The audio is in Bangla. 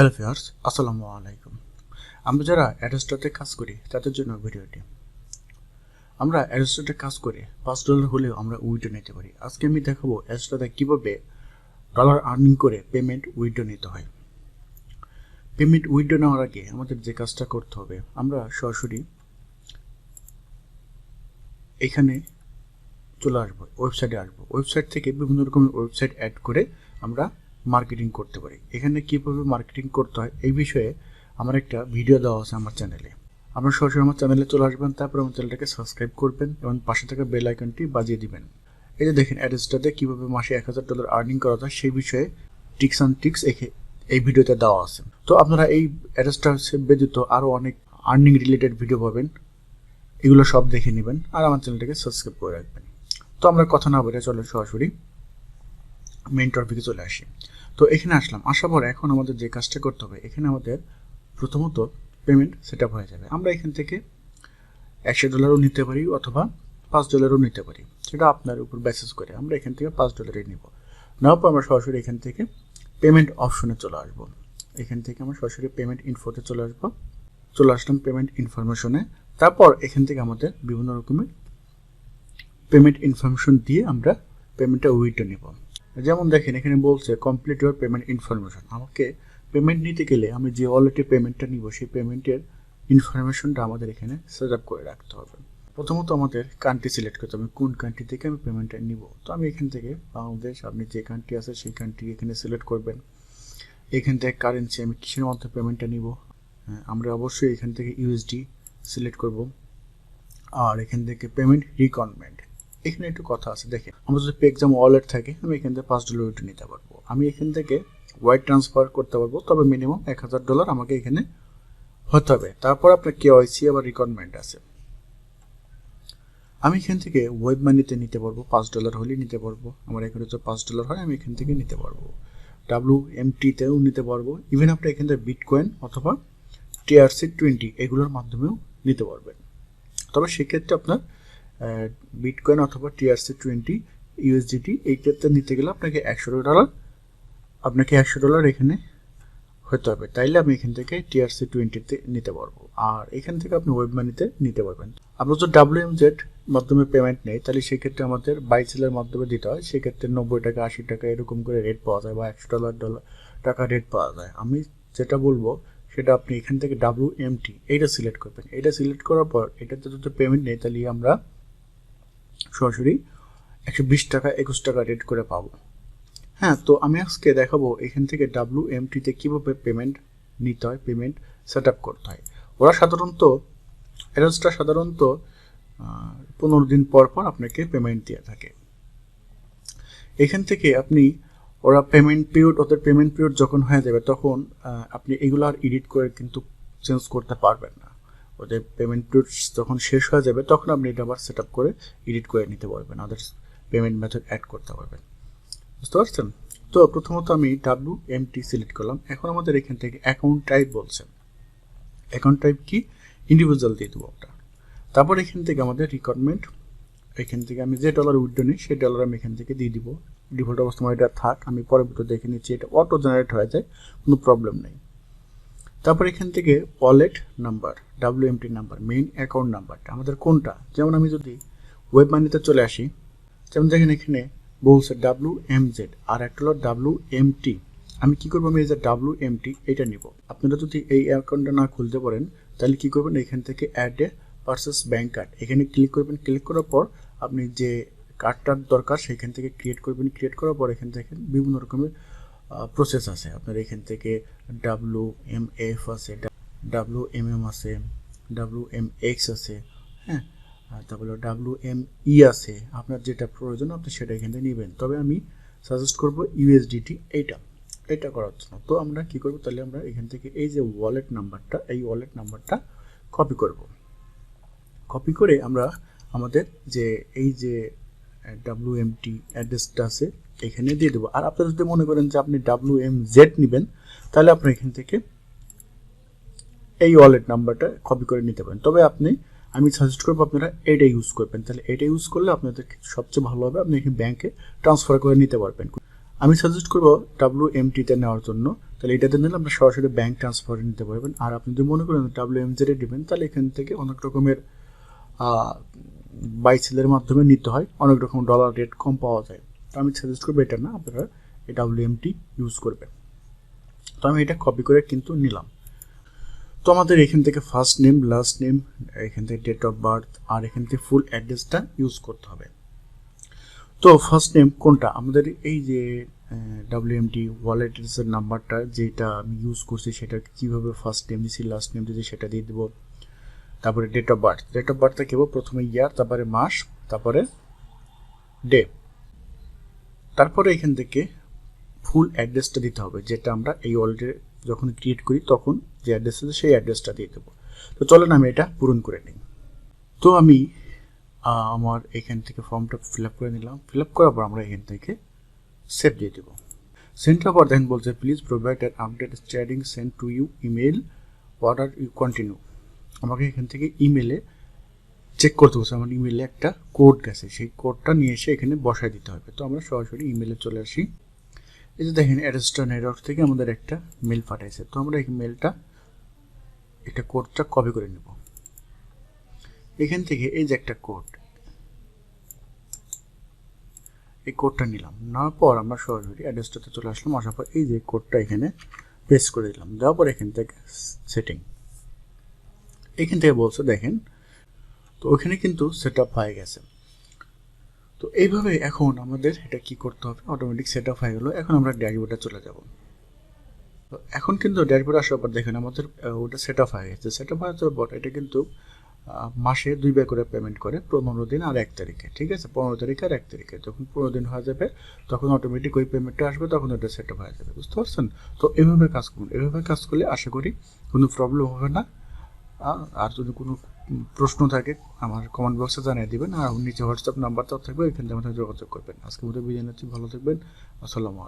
হ্যালো ফিয়ার্স আসসালামু আলাইকুম। আমরা যারা অ্যাডোস্টাতে কাজ করি, তাদের জন্য ভিডিওটি। আমরা অ্যাডোস্টাতে কাজ করে, পাঁচ ডলার হলেও আমরা উইডো নিতে পারি। আজকে আমি দেখাবো অ্যাডোস্টাতে কীভাবে ডলার আর্নিং করে পেমেন্ট উইডো নিতে হয়। পেমেন্ট উইডো নেওয়ার আগে আমাদের যে কাজটা করতে হবে, আমরা সরাসরি এখানে চলে আসব, ওয়েবসাইটে আসব। ওয়েবসাইট থেকে বিভিন্ন রকমের ওয়েবসাইট অ্যাড করে আমরা মার্কেটিং করতে পারি। এখানে কীভাবে মার্কেটিং করতে হয়, এই বিষয়ে আমার একটা ভিডিও দেওয়া আছে আমার চ্যানেলে আপনার সরাসরি আমার চ্যানেলে চলে আসবেন, তারপর আমার চ্যানেলটাকে সাবস্ক্রাইব করবেন এবং পাশে থাকা বেল আইকনটি বাজিয়ে দিবেন। এই যে দেখেন অ্যাড্রেসটাতে কীভাবে মাসে এক হাজার ডলার আর্নিং করা যায়, সেই বিষয়ে টিক্স অ্যান্ড টিক্স এই ভিডিওতে দেওয়া আছে। তো আপনারা এই অ্যাড্রেসটা হচ্ছে ব্যতীত আরও অনেক আর্নিং রিলেটেড ভিডিও পাবেন, এগুলো সব দেখে নেবেন আর আমার চ্যানেলটাকে সাবস্ক্রাইব করে রাখবেন। তো আমরা কথা না বলে চলো সরাসরি। মেইন টপিকে চলে আসি। তো এখানে আসলাম। আসার পর এখন আমাদের যে কাজটা করতে হবে, এখানে আমাদের প্রথমত পেমেন্ট সেট হয়ে যাবে। আমরা এখান থেকে একশো ডলারও নিতে পারি অথবা পাঁচ ডলারও নিতে পারি। সেটা আপনার উপর বেসিস করে আমরা এখান থেকে পাঁচ ডলারই নিব। নেওয়ার পর আমরা সরাসরি এখান থেকে পেমেন্ট অপশনে চলে আসব। এখান থেকে আমরা সরাসরি পেমেন্ট ইনফোতে চলে আসব। চলে আসলাম পেমেন্ট ইনফরমেশনে তারপর এখান থেকে আমাদের বিভিন্ন রকমের পেমেন্ট ইনফরমেশন দিয়ে আমরা পেমেন্টটা উইথড্র নেব। যেমন দেখেন এখানে বলছে কমপ্লিট ইউর পেমেন্ট ইনফরমেশন আমাকে পেমেন্ট নিতে গেলে আমি যে ওয়ালেটে পেমেন্টটা নিব সেই পেমেন্টের ইনফরমেশনটা আমাদের এখানে সেট আপ করে রাখতে হবে। প্রথমত আমাদের কান্ট্রি সিলেক্ট করতে হবে কোন কান্ট্রি থেকে আমি পেমেন্টটা নিব। তো আমি এখান থেকে বাংলাদেশ আপনি যে কান্ট্রি আছে সেই কান্ট্রি এখানে সিলেক্ট করবেন। এখান থেকে কারেন্সি আমি কিসের মধ্যে পেমেন্টটা নিব? হ্যাঁ, আমরা অবশ্যই এখান থেকে ইউএসডি সিলেক্ট করব। আর এখান থেকে পেমেন্ট রিকনমেন্ট এখানে একটু কথা আছে, দেখেন। আমার যদি পেক্সাম ওয়ালেট থাকে, আমি এখান থেকে পাঁচ ডলার উঠে নিতে পারব। আমি এখান থেকে ওয়াইট ট্রান্সফার করতে পারব, তবে মিনিমাম এক হাজার ডলার আমাকে এখানে হতে হবে। তারপর আপনার কে কেওয়াইসি আবার রিকোয়ারমেন্ট আছে। আমি এখান থেকে ওয়েব মানিতে নিতে পারব, পাঁচ ডলার হলেই নিতে পারব। আমার এখানে তো পাঁচ ডলার হয়, আমি এখান থেকে নিতে পারব। ডাব্লু এমটিতেও নিতে পারব। ইভেন আপনি এখান থেকে বিটকয়েন অথবা টিআরসি টোয়েন্টি এগুলোর মাধ্যমেও নিতে পারবেন। তবে সেক্ষেত্রে আপনার বিটকয়েন অথবা টিআরসি টোয়েন্টি ইউএসডিটি এই ক্ষেত্রে নিতে গেলে আপনাকে একশো ডলার আপনাকে একশো ডলার এখানে হতে হবে। তাইলে আমি এখান থেকে টিআরসি টোয়েন্টিতে নিতে পারব। আর এখান থেকে আপনি ওয়েব মানিতে নিতে পারবেন। আপনার যদি ডাব্লিউ এম জেড মাধ্যমে পেমেন্ট নেই, তাহলে সেক্ষেত্রে আমাদের বাই সেলের মাধ্যমে দিতে হয়। সেক্ষেত্রে নব্বই টাকা, আশি টাকা এরকম করে রেট পাওয়া যায় বা একশো ডলার ডলার টাকা রেট পাওয়া যায়। আমি যেটা বলব, সেটা আপনি এখান থেকে ডাব্লিউ এমটি এইটা সিলেক্ট করবেন। এটা সিলেক্ট করার পর এটাতে যদি পেমেন্ট নেই, তাহলে আমরা সরাসরি একশো বিশ টাকা, একুশ টাকা রেট করে পাবো। হ্যাঁ তো আমি আজকে দেখাবো এখান থেকে ডাব্লু এমটিতে কীভাবে পেমেন্ট নিতে হয় পেমেন্ট সেট আপ করতে হয়। ওরা সাধারণত অ্যাড্রেসটা সাধারণত পনেরো দিন পর পর আপনাকে পেমেন্ট দিয়ে থাকে। এখান থেকে আপনি, ওরা পেমেন্ট পিরিয়ড ওদের পেমেন্ট পিরিয়ড যখন হয়ে যাবে তখন আপনি এগুলো আর এডিট করে কিন্তু চেঞ্জ করতে পারবেন না। ওদের পেমেন্ট পিরিয়ড যখন শেষ হয়ে যাবে, তখন আপনি এটা আবার সেট আপ করে এডিট করে নিতে পারবেন। আদার্স পেমেন্ট মেথড অ্যাড করতে পারবেন। বুঝতে পারছেন? তো প্রথমত আমি ডাব্লু এম টি সিলেক্ট করলাম। এখন আমাদের এখান থেকে অ্যাকাউন্ট টাইপ বলছে। অ্যাকাউন্ট টাইপ কি? ইন্ডিভিজুয়াল দিয়ে দেবো ওটা তারপর এখান থেকে আমাদের রিকোয়ারমেন্ট এখান থেকে আমি যে ডলার উইথড্র নিই, সেই ডলার আমি এখান থেকে দিয়ে দিব। ডিফল্ট অবস্থা আমার এটা থাক, আমি পরে দেখে নিচ্ছি, এটা অটো জেনারেট হয়ে যায়, কোনো প্রবলেম নেই। তারপর এখান থেকে wallet number W MT number main account নাম্বারটা আমাদের কোনটা? যেমন আমি যদি ওয়েব মানিতে চলে আসি, যেমন দেখেন এখানে বলছে ডাব্লু এম জেড আর একটা হলো ডাব্লু এম টি আমি কী করব? আমি এই যে ডাব্লু এম টি এটা নিব। আপনারা যদি এই অ্যাকাউন্টটা না খুলতে পারেন, তাহলে কী করবেন? এখান থেকে add a purses bank card এখানে ক্লিক করবেন। ক্লিক করার পর আপনি যে কার্ডটার দরকার, সেখান থেকে ক্রিয়েট করবেন। ক্রিয়েট করার পর এখান থেকে বিভিন্ন রকমের প্রসেস আছে। আপনার এখান থেকে ডাব্লু এম এফ আছে ডাব্লু এম এম আছে ডাব্লু এম এক্স আছে হ্যাঁ? তারপরে ডাব্লু এম ই আছে। আপনার যেটা প্রয়োজন আপনি সেটা এখান থেকে নেবেন। তবে আমি সাজেস্ট করব ইউএসডিটি এইটা। এটা করার জন্য। তো আমরা কি করব? তাহলে আমরা এখান থেকে এই যে ওয়ালেট নাম্বারটা এই ওয়ালেট নাম্বারটা কপি করব। কপি করে আমরা আমাদের যে, এই যে ডাব্লু এম টি অ্যাড্রেসটা আছে এখানে দিয়ে দেবো। আর আপনারা যদি মনে করেন যে আপনি ডাব্লু এম জেড নেবেন, তাহলে আপনি এখান থেকে এই ওয়ালেট নাম্বারটা কপি করে নিতে পারেন। তবে আপনি, আমি সাজেস্ট করব আপনারা এটা ইউজ করবেন। তাহলে এটা ইউজ করলে আপনাদের সবচেয়ে ভালো হবে, আপনি এখানে ব্যাংকে ট্রান্সফার করে নিতে পারবেন। আমি সাজেস্ট করব ডাব্লু এমটিতে নেওয়ার জন্য। তাহলে এটাতে নিলে আপনার সরাসরি ব্যাঙ্ক ট্রান্সফারে নিতে পারবেন। আর আপনি যদি মনে করেন ডাব্লিউ এম জেডে নেবেন, তাহলে এখান থেকে অনেক রকমের বাই সেলের মাধ্যমে নিতে হয়। অনেক রকম ডলার রেট কম পাওয়া যায়। তো আমি সাজেস্ট করব, এটা না আপনারা এই ডাব্লিউ এমটি ইউজ করবেন। তো আমি এটা কপি করে কিন্তু নিলাম। তো আমাদের এখান থেকে ফার্স্ট নেম লাস্ট নেম এখান থেকে ডেট অফ বার্থ আর এখান থেকে ফুল অ্যাড্রেসটা ইউজ করতে হবে। তো ফার্স্ট নেম কোনটা? আমাদের এই যে ডাব্লিউএমটি ওয়ালেট অ্যাড্রেসের নাম্বারটা যেটা আমি ইউজ করছি, সেটা কীভাবে ফার্স্ট নেম দিছি লাস্ট নেম দিছি, সেটা দিয়ে দেবো। তারপরে date of birth date of বার্থটা কেবল প্রথমে ইয়ার তারপরে মাস, তারপরে ডে তারপরে এখান থেকে ফুল অ্যাড্রেসটা দিতে হবে, যেটা আমরা এই ওয়ালেটে যখন ক্রিয়েট করি তখন যে অ্যাড্রেস আছে সেই অ্যাড্রেসটা দিয়ে দেবো। তো চলেন আমি এটা পূরণ করে নিই। তো আমি আমার এখান থেকে ফর্মটা ফিল আপ করে নিলাম। ফিল আপ করার পর আমরা এখান থেকে সেভ দিয়ে দেবো। সেন্টার পর দেখেন বলছে please provide an update standing send to you email order you continue আমাকে এখান থেকে ইমেলে চেক করতে বলছে আমার ইমেলে একটা কোড গেছে। সেই কোডটা নিয়ে এসে এখানে বসায় দিতে হবে। তো আমরা সরাসরি ইমেলে চলে আসি। এই যে দেখেন অ্যাড্রেসটা নেটওয়ার্ক থেকে আমাদের একটা মেল পাঠাইছে। তো আমরা এই মেলটা এটা কোডটা কপি করে নেব। এখান থেকে এই যে একটা কোড এই কোডটা নিলাম। নেওয়ার পর আমরা সরাসরি অ্যাড্রেসটাতে চলে আসলাম। আসার পর এই যে কোডটা এখানে পেস্ট করে দিলাম। দেওয়ার পর এখান থেকে সেটিং এখান থেকে বলছে, দেখেন তো ওখানে কিন্তু সেট হয়ে গেছে। তো এইভাবে এখন আমাদের এটা কি করতে হবে? অটোমেটিক সেট হয়ে গেলো। এখন আমরা ড্যাশবোর্ডে চলে যাব। তো এখন কিন্তু ড্যাশবোর্ড আসার পর দেখেন আমাদের ওটা সেট হয়ে গেছে। সেট আপ হয়ে পর এটা কিন্তু মাসে দুইবার করে পেমেন্ট করে পনেরো দিন আর এক তারিখে, ঠিক আছে? পনেরো তারিখে আর এক তারিখে। যখন পনেরো দিন হয়ে যাবে, তখন অটোমেটিক ওই পেমেন্টটা আসবে, তখন ওটা সেট আপ হয়ে যাবে। বুঝতে পারছেন? তো এভাবে কাজ করুন। এভাবে কাজ করলে আশা করি কোনো প্রবলেম হবে না। আর যদি কোনো প্রশ্ন থাকে, আমার কমেন্ট বক্সে জানিয়ে দেবেন, আর নিচে হোয়াটসঅ্যাপ নাম্বারটাও থাকবে এখান থেকে আমাদের যোগাযোগ করবেন। আজকের মতো নিচ্ছি, ভালো থাকবেন, আসসালামু